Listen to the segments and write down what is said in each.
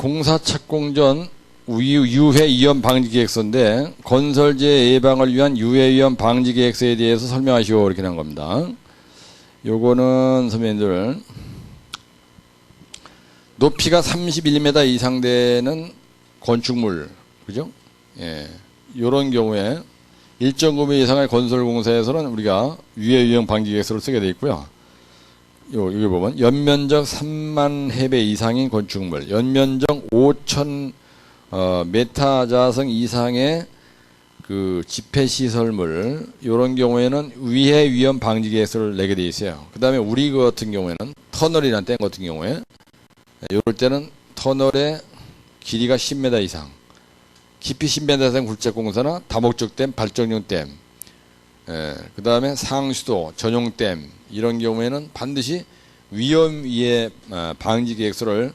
공사 착공 전 유- 유해 위험 방지 계획서인데 건설재 예방을 위한 유해 위험 방지 계획서에 대해서 설명하시오 이렇게 한 겁니다. 요거는 선배님들 높이가 31m 이상 되는 건축물 그죠? 예. 요런 경우에 일정 규모 이상의 건설 공사에서는 우리가 유해 위험 방지 계획서를 쓰게 돼 있고요. 요, 여기 보면 연면적 3만 해배 이상인 건축물, 연면적 5천 어, 메타자성 이상의 그 집회 시설물 이런 경우에는 위해 위험 방지 계획서를 내게 돼 있어요. 그다음에 우리 그 같은 경우에는 터널이나 댐 같은 경우에 이럴 때는 터널의 길이가 10m 이상, 깊이 10m 이상 굴착공사나 다목적 댐, 발전용 댐, 예, 그 다음에 상수도, 전용 댐 이런 경우에는 반드시 위험 위해 어, 방지 계획서를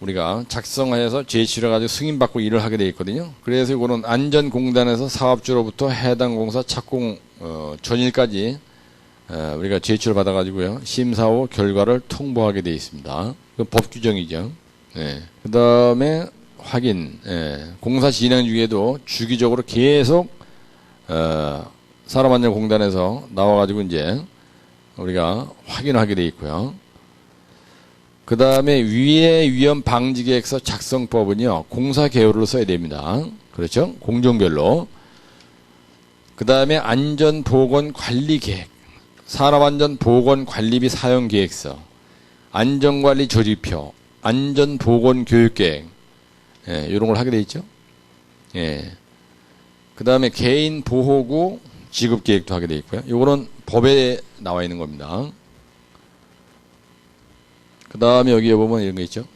우리가 작성해서 제출해 가지고 승인받고 일을 하게 돼 있거든요. 그래서 이거는 안전공단에서 사업주로부터 해당 공사 착공 어, 전일까지 어, 우리가 제출 받아 가지고요 심사 후 결과를 통보하게 돼 있습니다. 그법 규정이죠. 예. 그 다음에 확인. 예. 공사 진행 중에도 주기적으로 계속 어, 산업안전공단에서 나와가지고 이제 우리가 확인하게 돼 있고요. 그 다음에 위해 위험 방지 계획서 작성법은요 공사 개요를 써야 됩니다. 그렇죠? 공종별로. 그 다음에 안전 보건 관리 계획, 산업안전 보건 관리비 사용 계획서, 안전관리 조직표, 안전 보건 교육 계획, 예, 이런 걸 하게 돼 있죠. 예. 그 다음에 개인 보호구 지급 계획도 하게 돼 있고요. 요거는 법에 나와 있는 겁니다. 그 다음에 여기에 보면 이런 거 있죠.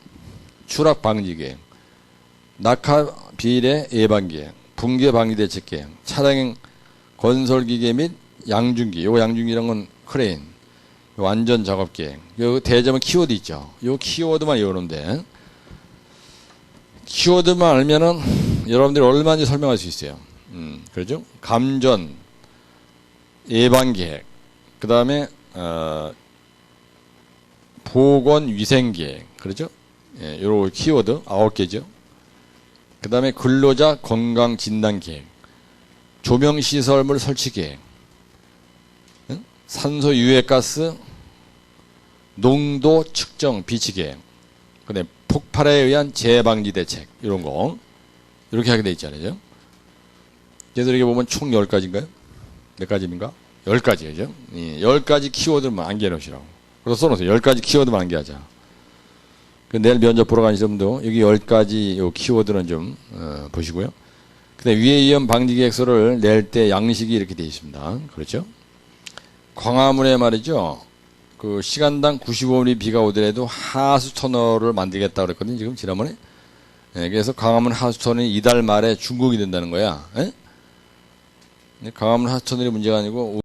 추락 방지 계획, 낙하 비례 예방 계획, 붕괴 방지 대책 계획, 차량 건설 기계 및 양중기. 요 양중기란 건 크레인. 요 안전 작업 계획. 요 대점은 키워드 있죠. 요 키워드만 외우는데 키워드만 알면은 여러분들이 얼마든지 설명할 수 있어요. 음, 그렇죠? 감전, 예방 계획, 그 다음에 어, 보건 위생 계획, 그렇죠? 예, 요런 키워드 아홉 개죠. 그 다음에 근로자 건강 진단 계획, 조명 시설물 설치 계획, 응? 산소 유해가스 농도 측정 비치 계획, 그다음에 폭발에 의한 재방지 대책 이런 거 이렇게 하게 돼 있잖아요. 그래서 이렇게 보면 총 10가지인가요? 몇 가지인가? 10가지죠. 예, 10가지 키워드만 안겨 놓으시라고. 그래서 써놓으세요. 10가지 키워드만 안겨하자. 그 내일 면접 보러 가시는 분도 여기 10가지 요 키워드는 좀 어, 보시고요. 근데 위해 위험 방지 계획서를 낼 때 양식이 이렇게 되어 있습니다. 그렇죠? 광화문에 말이죠. 그 시간당 95mm 비가 오더라도 하수 터널을 만들겠다 그랬거든요. 지금 지난번에. 예, 그래서 광화문 하수 터널이 이달 말에 준공이 된다는 거야. 예? 근데 강화문 하천들이 문제가 아니고